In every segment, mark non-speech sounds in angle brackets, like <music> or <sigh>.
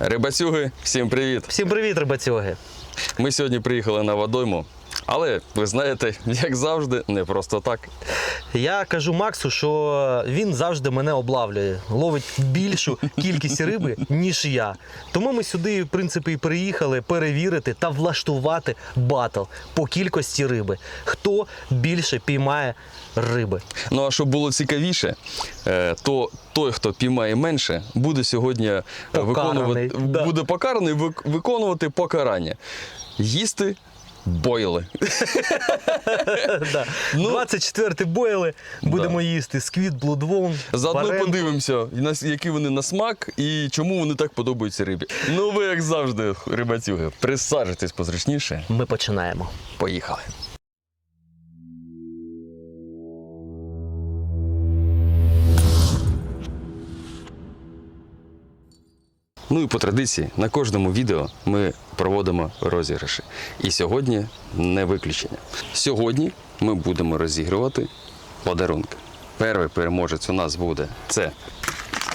Рибацюги, всім привіт! Всім привіт, рибацюги! Ми сьогодні приїхали на водойму, але ви знаєте, як завжди, не просто так. Я кажу Максу, що він завжди мене облавлює, ловить більшу кількість риби, ніж я. Тому ми сюди, в принципі, і приїхали перевірити та влаштувати батл по кількості риби. Хто більше піймає риби? Ну а щоб було цікавіше, е, то той, хто піймає менше, буде сьогодні е, Покараний, виконувати да. буде покараний виконувати покарання. Їсти бойли. <laughs> 24 бойли будемо їсти сквіт, блудвон. Заодно подивимося, які вони на смак і чому вони так подобаються рибі. Ну ви, як завжди, рибацюги, присаджуйтесь позручніше. Ми починаємо. Поїхали. Ну і по традиції на кожному відео ми проводимо розіграші. І сьогодні не виключення. Сьогодні ми будемо розігрувати подарунки. Перший переможець у нас буде це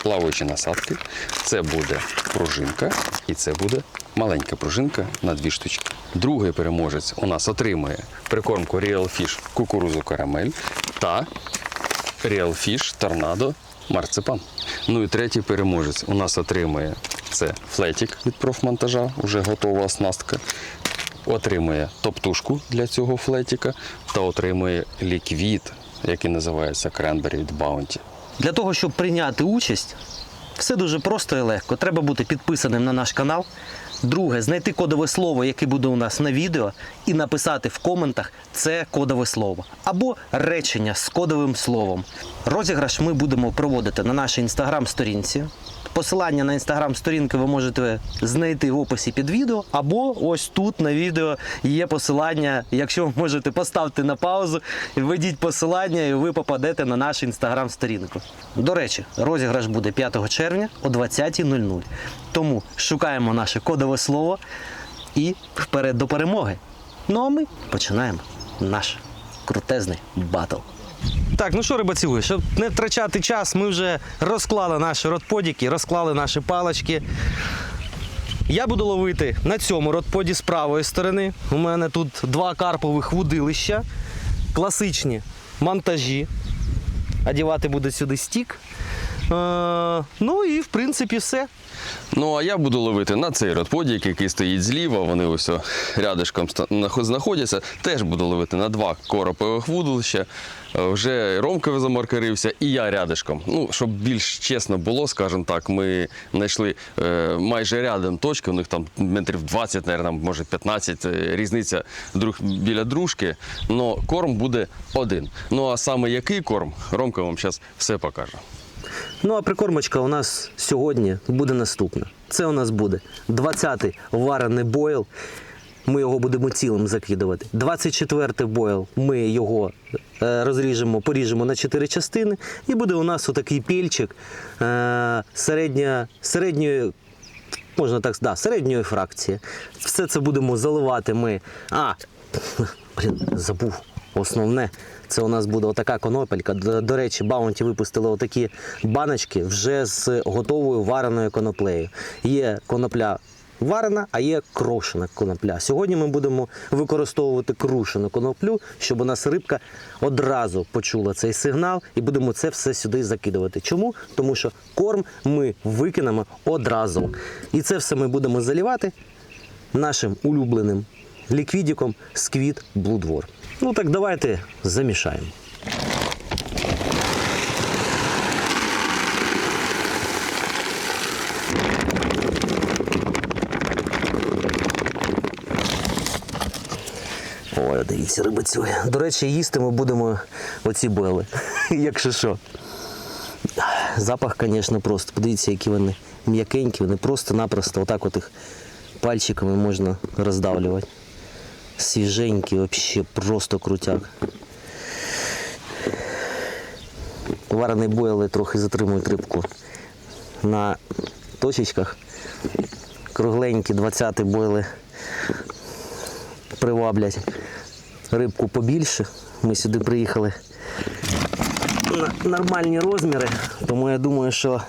плаваючі насадки, це буде пружинка і це буде маленька пружинка на дві штучки. Другий переможець у нас отримує прикормку Real Fish кукурузу карамель та Real Fish Торнадо Марципан. Ну і третій переможець у нас отримує це флетік від профмонтажа, вже готова оснастка. Отримує топтушку для цього флетіка та отримує ліквід, який називається Cranberry від. Для того, щоб прийняти участь, все дуже просто і легко. Треба бути підписаним на наш канал. Друге, знайти кодове слово, яке буде у нас на відео, і написати в коментах це кодове слово або речення з кодовим словом. Розіграш ми будемо проводити на нашій інстаграм-сторінці. Посилання на інстаграм-сторінки ви можете знайти в описі під відео, або ось тут на відео є посилання. Якщо ви можете поставити на паузу, введіть посилання, і ви попадете на нашу інстаграм-сторінку. До речі, розіграш буде 5 червня о 20.00. Тому шукаємо наше кодове слово і вперед до перемоги. Ну а ми починаємо наш крутезний батл. Так, ну що, рибаціли, щоб не втрачати час, ми вже розклали наші ротподіки, розклали наші палочки. Я буду ловити на цьому ротподі з правої сторони. У мене тут два карпових вудилища, класичні монтажі. Одівати буде сюди стік. Е, ну і в принципі все. Ну, а я буду ловити на цей родподік, який стоїть зліва. Вони ось рядишком знаходяться. Теж буду ловити на два коропових вудилища. Е, Вже Ромка замаркарився, і я рядишком. Ну, щоб більш чесно було, скажімо так, ми знайшли е, майже рядом точки. У них там метрів 20, мабуть, може 15, е, різниця друг біля дружки. Но корм буде один. Ну а саме який корм, Ромка вам зараз все покаже. Ну а прикормочка у нас сьогодні буде наступна. Це у нас буде 20-й варений бойл. Ми його будемо цілим закидувати. 24-й бойл. Ми його е, розріжемо, поріжемо на 4 частини. І буде у нас отакий пільчик е, середня, середньої. Можна так да, середньої фракції. Все це будемо заливати ми. А, <laughs> блін, забув. Основне, це у нас буде отака конопелька. До, до речі, Баунті випустили отакі баночки вже з готовою вареною коноплею. Є конопля варена, а є крошена конопля. Сьогодні ми будемо використовувати крушену коноплю, щоб у нас рибка одразу почула цей сигнал, і будемо це все сюди закидувати. Чому? Тому що корм ми викинемо одразу. І це все ми будемо залівати нашим улюбленим ліквідіком Сквіт Блудвор. Ну так давайте замішаємо. Ой, дивіться, рибацю. До речі, їсти ми будемо оці бели, <laughs> якщо що. Запах, звісно, просто. Подивіться, які вони м'якенькі, вони просто-напросто отак от їх пальчиками можна роздавлювати. Свіженькі, взагалі просто крутяк. Варений бойли трохи затримують рибку на точечках. Кругленькі 20 бойли приваблять рибку побільше. Ми сюди приїхали на нормальні розміри, тому я думаю, що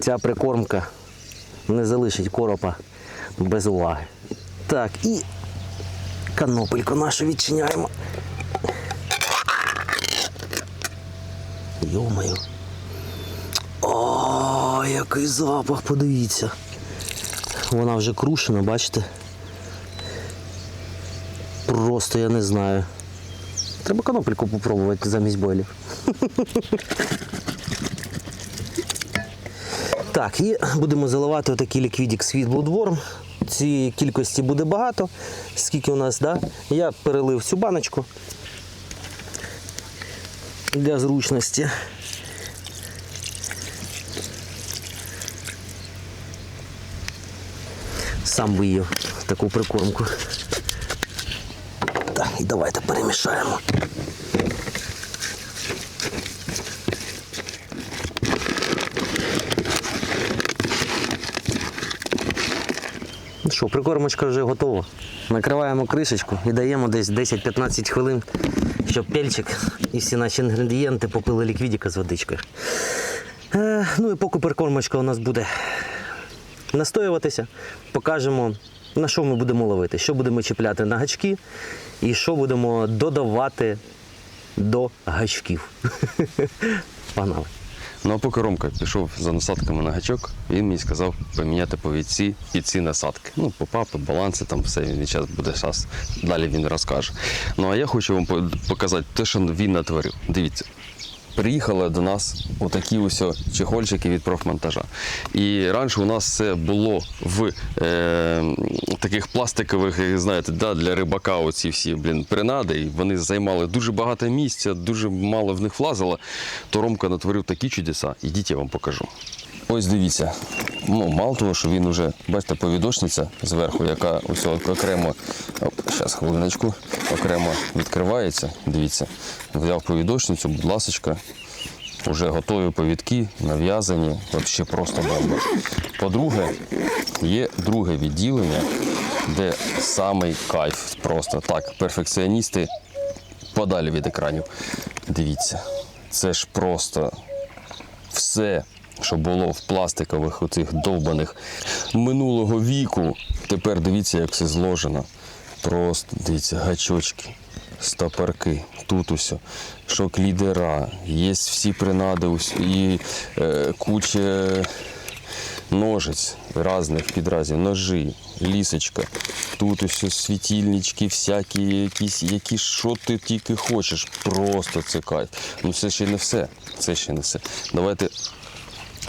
ця прикормка не залишить коропа без уваги. Так, і канопельку нашу відчиняємо. Йомаю. О, який запах, подивіться. Вона вже крушена, бачите? Просто я не знаю. Треба канопельку попробувати замість бойлів. Так, і будемо заливати отакий ліквідік світ Bloodworm. Цієї кількості буде багато. Скільки у нас, да? Я перелив цю баночку для зручності. Сам виїв таку прикормку. Так, і давайте перемішаємо. Що, прикормочка вже готова. Накриваємо кришечку і даємо десь 10-15 хвилин, щоб пельчик і всі наші інгредієнти попили ліквідіка з водичкою. Е, ну і поки прикормочка у нас буде настоюватися, покажемо, на що ми будемо ловити, що будемо чіпляти на гачки і що будемо додавати до гачків. <laughs> Погнали. Ну а поки Ромка пішов за насадками на гачок, він мені сказав поміняти повідці під ці насадки. Ну, попапи, баланси, там все він час буде час. Далі він розкаже. Ну а я хочу вам показати те, що він натворив. Дивіться. Приїхали до нас отакі ось чехольчики від профмонтажа. І раніше у нас це було в е, таких пластикових, знаєте, да, для рибака оці всі блін, принади. І вони займали дуже багато місця, дуже мало в них влазило. То Ромка натворив такі чудеса. Ідіть, я вам покажу. Ось дивіться. Ну, мало того, що він уже, бачите, повідочниця зверху, яка ось окремо, зараз хвилиночку, окремо відкривається. Дивіться, взяв повідочницю, будь ласочка, вже готові повідки, нав'язані, взагалі просто бомба. По-друге, є друге відділення, де самий кайф. Просто так, перфекціоністи подалі від екранів. Дивіться, це ж просто все, що було в пластикових оцих довбаних минулого віку. Тепер дивіться, як все зложено. Просто дивіться, гачочки, стопорки, тут усе, шок лідера, є всі принади, і е, куча ножиць різних підразів, ножі, лісочка. Тут ось світильнички, всякі якісь, які що ти тільки хочеш. Просто це кайф. Ну це ще не все. Це ще не все. Давайте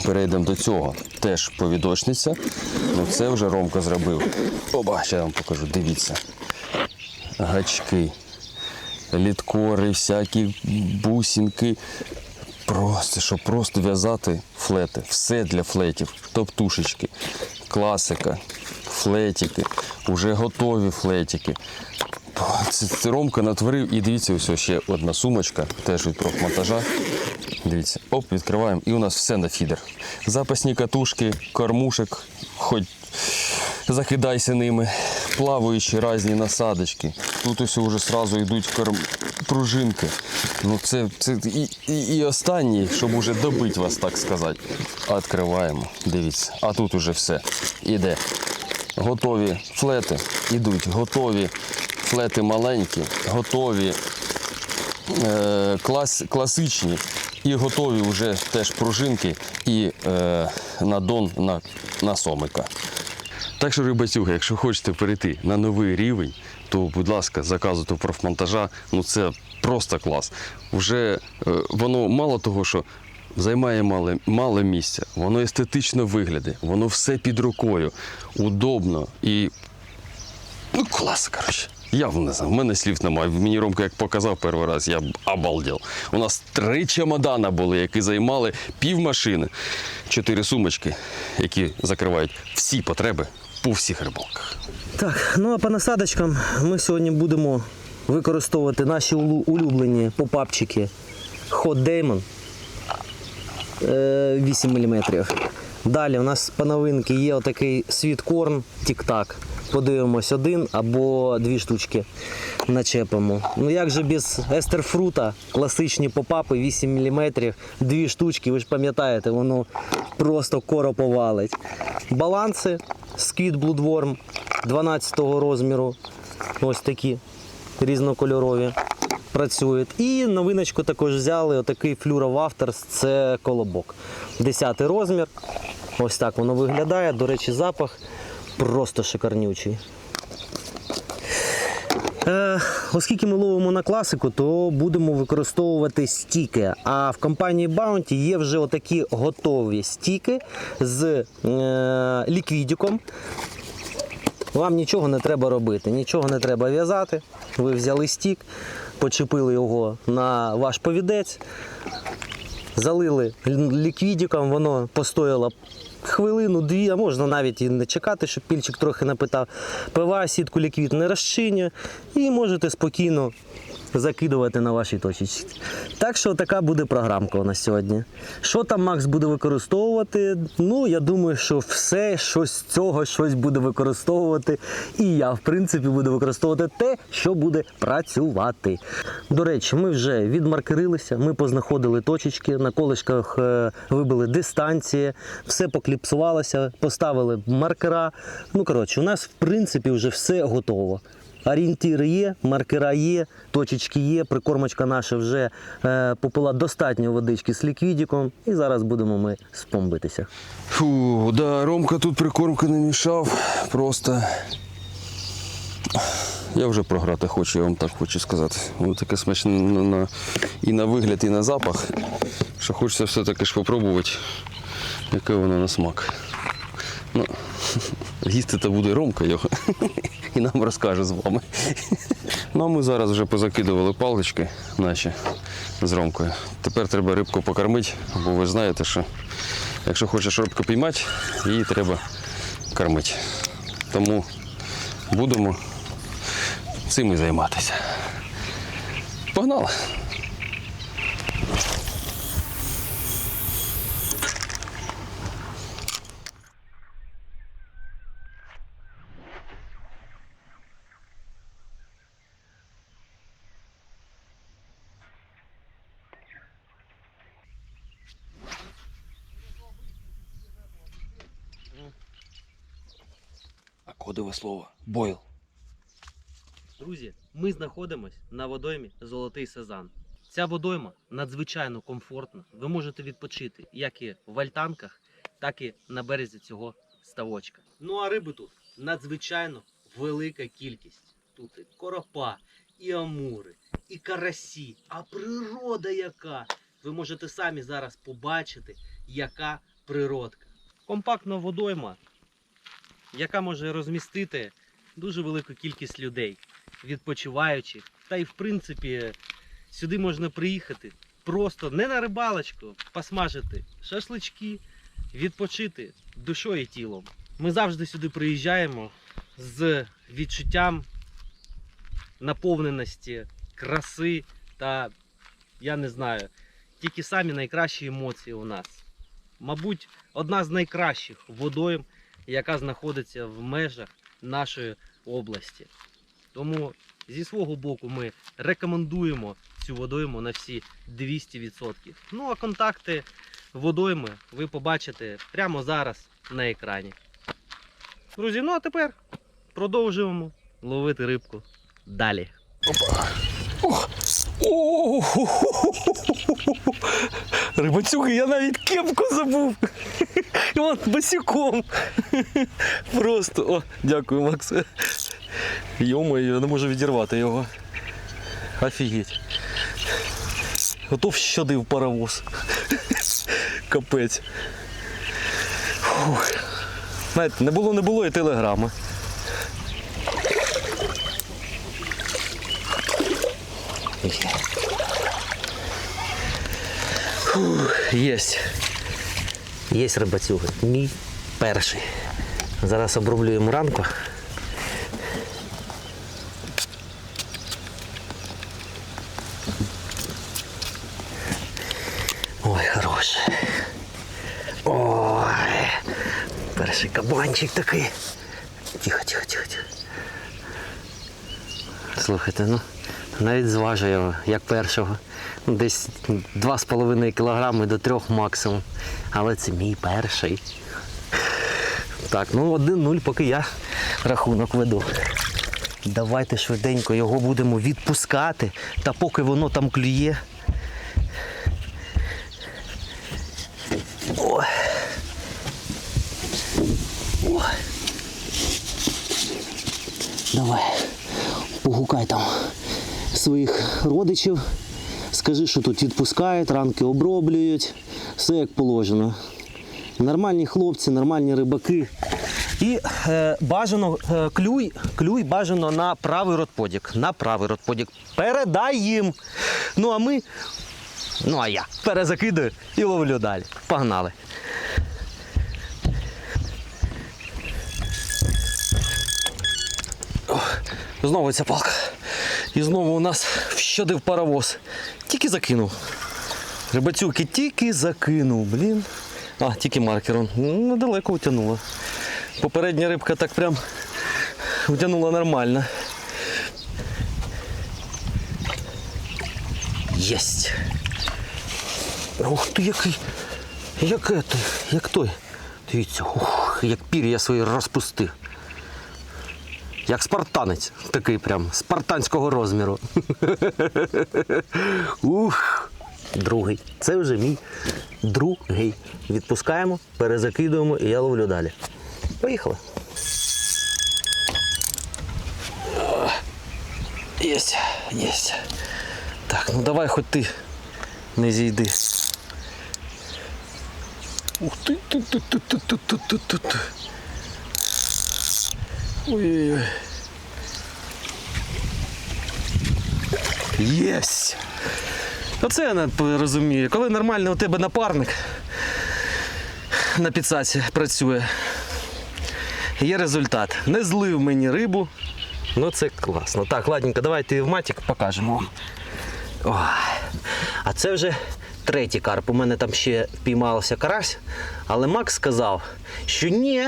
перейдемо до цього. Теж повідочниця. Ну це вже Ромка зробив. Оба, ще я вам покажу. Дивіться. Гачки, літкори, всякі бусинки. Просто, щоб просто в'язати флети. Все для флетів. Топтушечки, класика, флетики, вже готові флетики. Це, це Ромка натворив і дивіться, ось ще одна сумочка, теж від профмонтажа. Дивіться, оп, відкриваємо, і у нас все на фідер. Запасні катушки, кормушек, хоч закидайся ними, плаваючі різні насадочки. Тут ось вже одразу йдуть корм... пружинки. Ну це, це і, і, і останній, щоб уже добити вас, так сказати. Відкриваємо, дивіться. А тут уже все. Іде. Готові флети ідуть, готові флети маленькі, готові е, клас, класичні і готові вже теж пружинки і е, надон на, на сомика. Так що, рибацюга, якщо хочете перейти на новий рівень, то, будь ласка, заказуйте профмонтажа. Ну це просто клас. Вже е, воно мало того, що займає мало, мало місця, воно естетично виглядає, воно все під рукою, удобно і Ну, клас, коротше. Я не знаю, в мене слів немає. Мені Ромка як показав перший раз, я б обалдел. У нас три чемодана були, які займали пів машини, чотири сумочки, які закривають всі потреби по всіх рибалках. Так, ну а по насадочкам ми сьогодні будемо використовувати наші улюблені попапчики Hot Damon е, 8 мм. Далі у нас по новинки є отакий світкорн Тік-Так подивимось один або дві штучки начепимо. Ну як же без естерфрута, класичні попапи 8 мм, дві штучки, ви ж пам'ятаєте, воно просто коро повалить. Баланси Squid Bloodworm 12 розміру. Ось такі різнокольорові працюють. І новиночку також взяли отакий Fluoro Wafters, це колобок. 10 розмір. Ось так воно виглядає. До речі, запах просто шикарнючий. Е, оскільки ми ловимо на класику, то будемо використовувати стіки. А в компанії Bounty є вже отакі готові стіки з е, ліквідіком. Вам нічого не треба робити, нічого не треба в'язати. Ви взяли стік, почепили його на ваш повідець, залили ліквідіком, воно постояло хвилину, дві, а можна навіть і не чекати, щоб пільчик трохи напитав. ПВА сітку ліквід не розчинює і можете спокійно закидувати на ваші точечці. Так що така буде програмка у нас сьогодні. Що там Макс буде використовувати? Ну, я думаю, що все щось з цього щось буде використовувати. І я, в принципі, буду використовувати те, що буде працювати. До речі, ми вже відмаркерилися, ми познаходили точечки, на колишках е, вибили дистанції, все покліпсувалося, поставили маркера. Ну, коротше, у нас, в принципі, вже все готово. Орієнтири є, маркера є, точечки є, прикормочка наша вже е, попила достатньо водички з ліквідіком, і зараз будемо ми спомбитися. Фу, да, Ромка тут прикормка не мішав. Просто. Я вже програти хочу, я вам так хочу сказати. Воно таке смачне на, і на вигляд, і на запах. Що хочеться все-таки ж попробувати, яке воно на смак. Ну, <laughs> їсти то буде Ромка його. <laughs> І нам розкаже з вами. Ну а ми зараз вже позакидували палички наші з Ромкою. Тепер треба рибку покормити, бо ви знаєте, що якщо хочеш рибку піймати, її треба кормити. Тому будемо цим і займатися. Погнали! Кодове слово бойл. Друзі, ми знаходимось на водоймі Золотий Сезан. Ця водойма надзвичайно комфортна. Ви можете відпочити як і в альтанках, так і на березі цього ставочка. Ну а риби тут надзвичайно велика кількість. Тут і коропа, і амури, і карасі, а природа яка! Ви можете самі зараз побачити, яка природка. Компактна водойма, яка може розмістити дуже велику кількість людей відпочиваючих. Та й в принципі сюди можна приїхати просто не на рибалочку, посмажити шашлички, відпочити душою і тілом. Ми завжди сюди приїжджаємо з відчуттям наповненості, краси та я не знаю, тільки самі найкращі емоції у нас. Мабуть, одна з найкращих водойм, яка знаходиться в межах нашої області. Тому зі свого боку ми рекомендуємо цю водойму на всі 200%. Ну а контакти водойми ви побачите прямо зараз на екрані. Друзі, ну а тепер продовжуємо ловити рибку далі. О, <laughs> Рибацюги, я навіть кепку забув. <laughs> Вон босиком. <laughs> Просто. О, дякую, Макс. Йомо, я не можу відірвати його. Офігеть. Готов щодив паровоз. Капець. Фух. Знаєте, не було, не було і телеграми. Фух, Єсть. Єсть рибацюга. Мій перший. Зараз оброблюємо ранку. Ой, хороший. Ой, перший кабанчик такий. Тихо, тихо, тихо, тихо. Слухайте, ну навіть зважу його, як першого десь 2,5 кілограми до 3 максимум. Але це мій перший. Так, ну 1-0, поки я рахунок веду. Давайте швиденько його будемо відпускати, та поки воно там клює. О. О. Давай, погукай там своїх родичів. Скажи, що тут відпускають, ранки оброблюють, все як положено. Нормальні хлопці, нормальні рибаки. І е, бажано е, клюй клюй бажано на правий ротподік. На правий ротподік. Передай їм. Ну а ми, ну а я перезакидую і ловлю далі. Погнали. Знову ця палка. І знову у нас вщадив паровоз. Тільки закинув. Рибацюки тільки закинув, блін. А, тільки маркером. Ну, Недалеко утягнуло. Попередня рибка так прям утягнула нормально. Єсть. Ух ти який. Як, як той. Дивіться, ух, як пір'я свої розпустив. Як спартанець, такий прям спартанського розміру. <laughs> Ух! Другий. Це вже мій другий. Відпускаємо, перезакидуємо і я ловлю далі. Поїхали. Єсть, єсть. Так, ну давай хоч ти не зійди. Ух ти ти ти ти ти ти ти ти ти Ой-ой-ой. Єсть! Оце я не розумію. Коли нормально у тебе напарник на підсаці працює, є результат. Не злив мені рибу, ну це класно. Так, ладненько, давайте в матік покажемо вам. А це вже третій карп. У мене там ще піймався карась, але Макс сказав, що ні,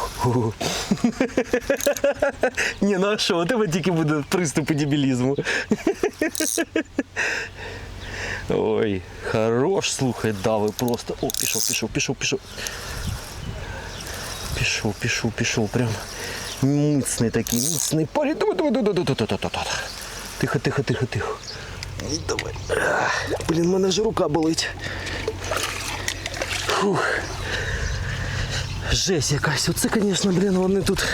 <laughs> Ні, ну а що, у тебе тільки буде приступи дебілізму. Ой, хорош, слухай, дави просто. О, пішов, пішов, пішов, пішов. Пішов, пішов, пішов. Прям міцний такий, міцний парень. Тихо, тихо, тихо, тихо. Ну, давай. Блін, в мене вже рука болить. Фух. Жесть якась. Оце, звісно, блін, вони тут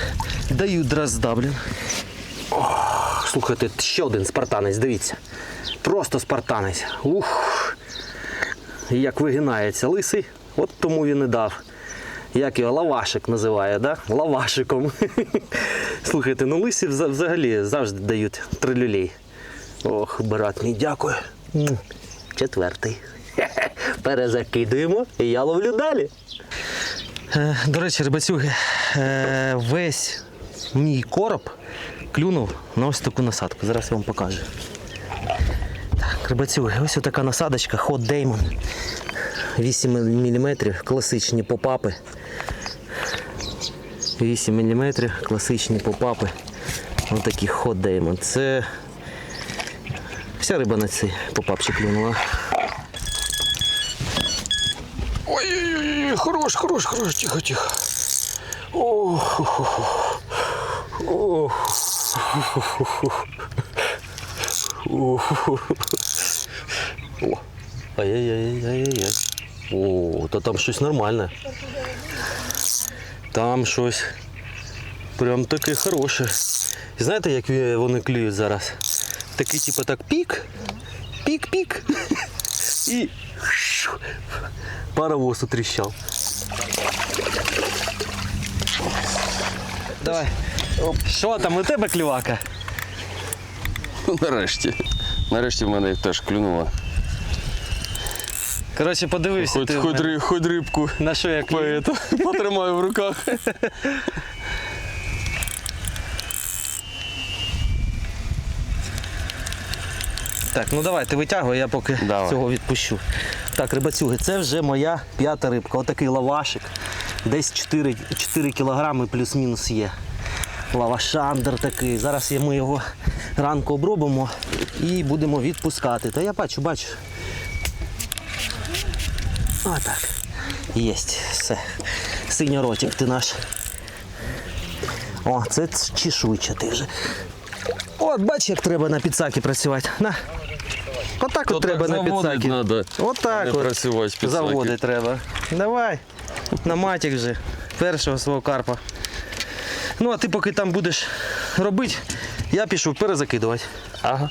дають дрозда, блін. Ох, слухайте, ще один спартанець, дивіться. Просто спартанець. Ух. Як вигинається лисий, от тому він і дав. Як його лавашик називає, да? Лавашиком. <laughs> Слухайте, ну лисі взагалі завжди дають трилюлей. Ох, брат мій, дякую. Четвертий. <laughs> Перезакидуємо і я ловлю далі. Е, До речі, рибацюги, е, весь мій короб клюнув на ось таку насадку. Зараз я вам покажу. Так, рибацюги, ось така насадочка Hot Damon. 8 мм, класичні попапи. 8 мм, класичні попапи. Ось такі Hot Damon. Це вся риба на цей попапчик клюнула. Ой-ой-ой, хорош, хорош, хорош, тихо, тихо. Ох, ох. Ай-яй-яй-яй-яй. О, то там щось нормальне. Там щось прям таке хороше. Знаєте, як вони клюють зараз? Такий, типу, так пік, пік-пік. <laughs> І паровоз утріщав. Давай. Що там у тебе клювака? <laughs> Нарешті. Нарешті в мене теж клюнула. Коротше, подивився Хоч, ти в хоч, мене. ри- хоч рибку на що я клюю. <laughs> потримаю в руках. Так, ну давай, ти витягуй, я поки Давай. цього відпущу. Так, рибацюги, це вже моя п'ята рибка. Отакий лавашик. Десь 4, 4 кілограми плюс-мінус є. Лавашандр такий. Зараз ми його ранку обробимо і будемо відпускати. Та я бачу, бачу. Отак. Єсть, все. Синьоротик ти наш. О, це чешуйчатий вже. От, бач, як треба на підсакі працювати. На. Отак от треба на надо, Отак от. підсаки. Заводи треба. Давай. На матік вже. Першого свого карпа. Ну, а ти поки там будеш робити, я пішов перезакидувати. Ага.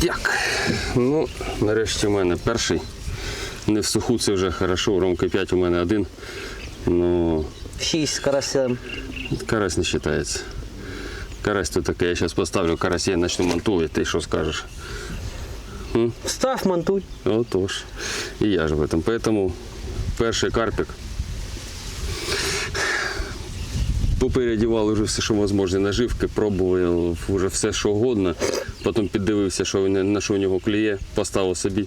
Так. Ну, нарешті у мене перший. Не в суху це вже хорошо. Ромка 5 у мене один. Ну, Шість карася. карась не вважається. Карась то таке, я зараз поставлю карась, я почну монтувати, ти що скажеш? Став, монтуй. Отож. І я ж в этом. Поэтому перший карпик. Попередівали вже все, що можливо, наживки, пробував вже все, що угодно. Потім піддивився, що на що у нього кліє, поставив собі.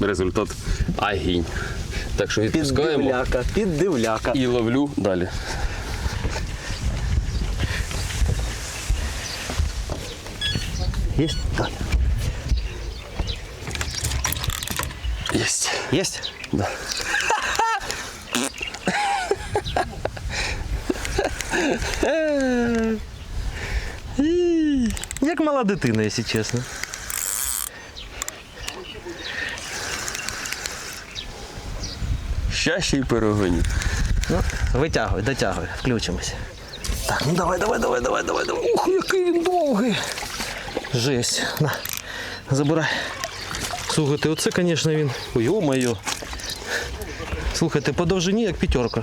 Результат агінь. Так що відпускаємо Піддивляка, піддивляка. і ловлю далі. Єсть? Так. Єсть. Єсть? Да. <laughs> Як мала дитина, якщо чесно. Щастя і перегоні. Ну, витягуй, дотягуй, включимося. Так, ну давай, давай, давай, давай, давай, давай. Ух, який він довгий. Жесть. На, забирай. Слухайте, оце, звісно, він. Ой, Йо-моє. Слухайте, по довжині як п'ятерка.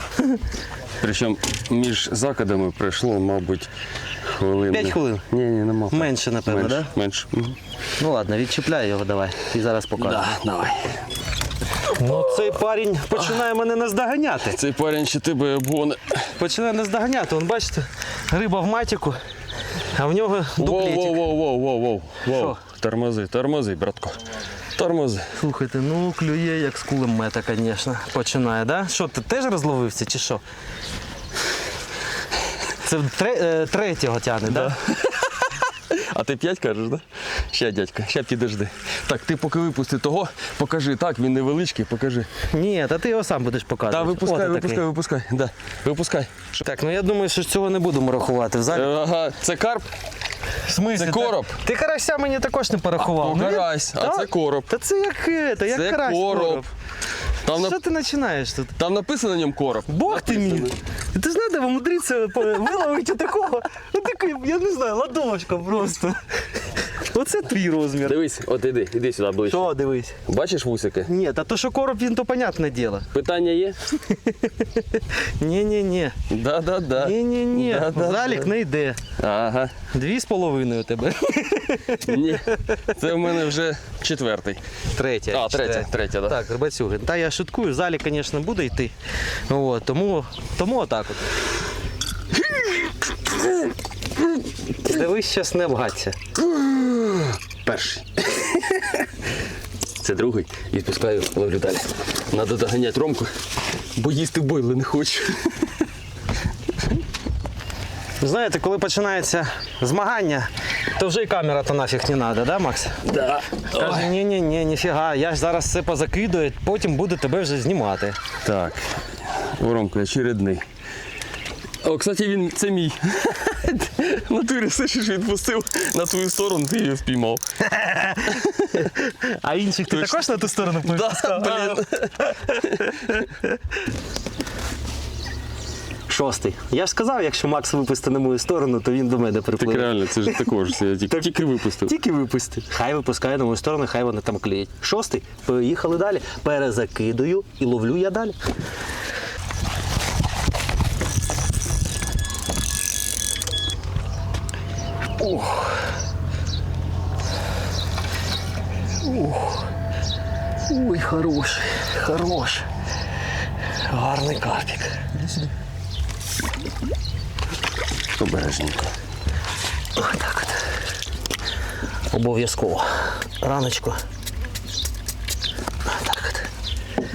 Причому між закидами пройшло, мабуть, хвилин. П'ять хвилин? Ні, ні, нема. Менше, напевно, менше, да? менше. Мгм. Ну ладно, відчіпляй його давай. І зараз покажу. Да, давай. Ну, цей парень починає мене наздоганяти. Цей парень ще тебе обгоне. Починає наздоганяти. Вон, бачите, риба в матіку, а в нього Воу, дуплетик. воу, воу, воу, воу, воу, воу. Що? Тормози, тормози, братко. Тормози. Слухайте, ну клює як з кулемета, звісно. Починає, да? Що, ти теж розловився чи що? Це тре- е, третього тягне, да? А ти п'ять кажеш, да? Ще, дядька, ще підожди. Так, ти поки випусти того, покажи. Так, він невеличкий, покажи. Ні, та ти його сам будеш Та показувати. випускай, От випускай, такий. випускай. Да, випускай. Так, ну я думаю, що цього не будемо рахувати. В залі. Ага, це карп, В смислі? це короб. Ти карася мені також не порахував. А, Ну, карась, а це короб. Та це як, це, як Це карась короб. Там, Що нап... ти починаєш тут? Там написано на ньому короб. Бог ти мій! Ти знаєте, умудриться мудріться виловити такого, ну такий, я не знаю, ладошка просто. Оце твій розмір. Дивись, от іди, іди сюди ближче. Що, дивись? Бачиш вусики? Ні, та то, що короб, він то понятне діло. Питання є? Ні-ні-ні. Да, да, да. Ні-ні-ні. Залік не йде. Ага. Дві з половиною у тебе. Ні. Це в мене вже четвертий. Третя. А, третя, третя, да. Так, Рибацюгин. Та я шуткую, залі, звісно, буде йти. От, тому, тому отак от. Дивись, щас не вгаться. Перший. Це другий. Відпускаю, ловлю далі. Надо доганяти Ромку, бо їсти бойли не хочу. Знаєте, коли починається змагання, то вже і камера то нафіг не треба, да, Макс? Да. Каже, ні, ні, ні, ніфіга, я ж зараз все позакидую, потім буду тебе вже знімати. Так. У Ромка очередний. О, кстати, він це мій. В <laughs> Натурі все ж відпустив на твою сторону, ти її впіймав. А інших ти також на ту сторону Да, блін. Шостий. Я ж сказав, якщо Макс випусти на мою сторону, то він до мене Так реально, це ж також. Я тільки, тільки випустив. Тільки випусти. Хай випускає на мою сторону, хай вони там клеять. Шостий. Поїхали далі. Перезакидую і ловлю я далі. Ух. Ой, хороший, хороший. Гарний карпік. Обережненько. Отак от. Обов'язково. Раночку. Так от.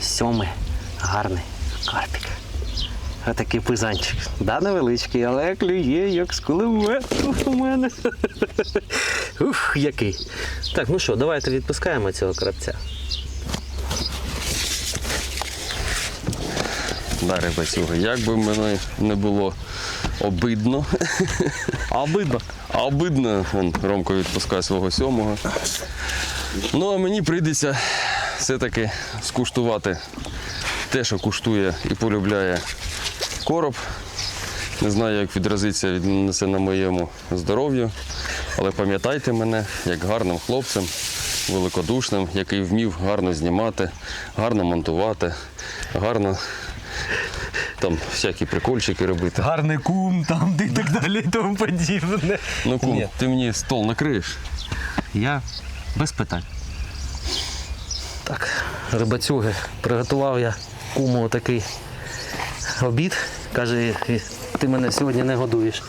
Сьомий гарний. Отакий пизанчик. Да, невеличкий, але клює, як з кулемету у мене. <laughs> Ух, який. Так, ну що, давайте відпускаємо цього крабця. Да, рибацюга, як би мене не було обидно. А. А обидно, вон, Ромко відпускає свого сьомого. Ну, а мені прийдеться все-таки скуштувати те, що куштує і полюбляє короб. Не знаю, як відразиться віднесе на моєму здоров'ю, але пам'ятайте мене як гарним хлопцем, великодушним, який вмів гарно знімати, гарно монтувати, гарно там всякі прикольчики робити. Гарний кум там і так далі і тому подібне. Ну, кум, Ні. ти мені стол накриєш? Я без питань. Так, рибацюги, приготував я куму такий обід. Каже, ти мене сьогодні не годуєш.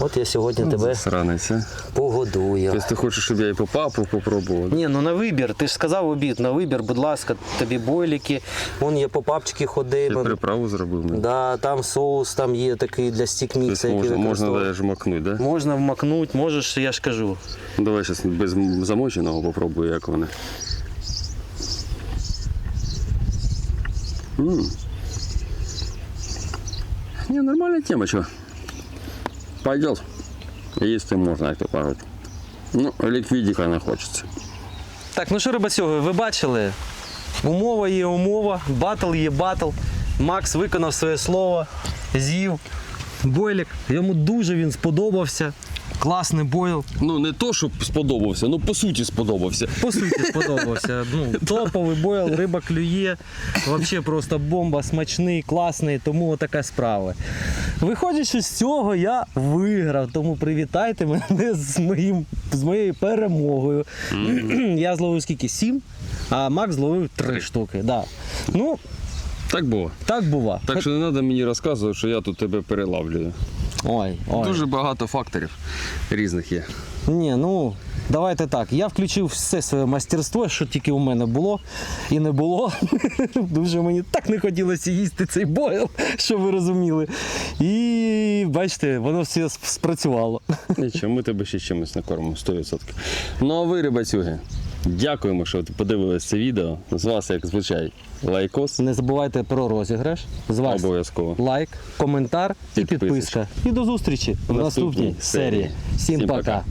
От я сьогодні тебе Сранець, погодую. Тобто ти хочеш, щоб я і по папу попробував? Ні, ну на вибір. Ти ж сказав обід, на вибір, будь ласка, тобі бойліки. Вон є по папчики Ти ходив. приправу зробив мені? Да, там соус там є такий для стікмікса, можна, можна навіть макнути, да? Можна вмакнути, можеш, я ж кажу. Ну, Давай зараз без замоченого попробую, як вони. М. Не, нормальна тема, що. Пойдет. Їсти можна, як то. Ну, ліквідіка не хочеться. Так, ну що, рибацьоги, ви бачили? Умова є умова, батл є батл. Макс виконав своє слово, з'їв бойлік. Йому дуже він сподобався. Класний бойл. Ну, не то, щоб сподобався, ну по суті сподобався. По суті, сподобався. Ну, <laughs> топовий бойл, риба клює. Взагалі просто бомба, смачний, класний, тому отака справа. Виходячи з цього, я виграв, тому привітайте мене з, моїм, з моєю перемогою. <clears throat> Я зловив скільки? Сім, а Макс зловив три штуки. Да. Ну, Так було. так бува. Так що не треба мені розказувати, що я тут тебе перелавлюю. Ой, ой. Дуже багато факторів різних є. Ні, ну давайте так. Я включив все своє мастерство, що тільки у мене було і не було. <laughs> Дуже мені так не хотілося їсти цей бойл, щоб ви розуміли. І бачите, воно все спрацювало. Нічого, ми тебе ще чимось накормимо 100%. Ну а ви, рибацюги, дякуємо, що подивилися це відео. З вас, як звичай, лайкос. Не забувайте про розіграш. З вас Обов'язково. лайк, коментар і підписка. І до зустрічі в наступній серії. Всім пока.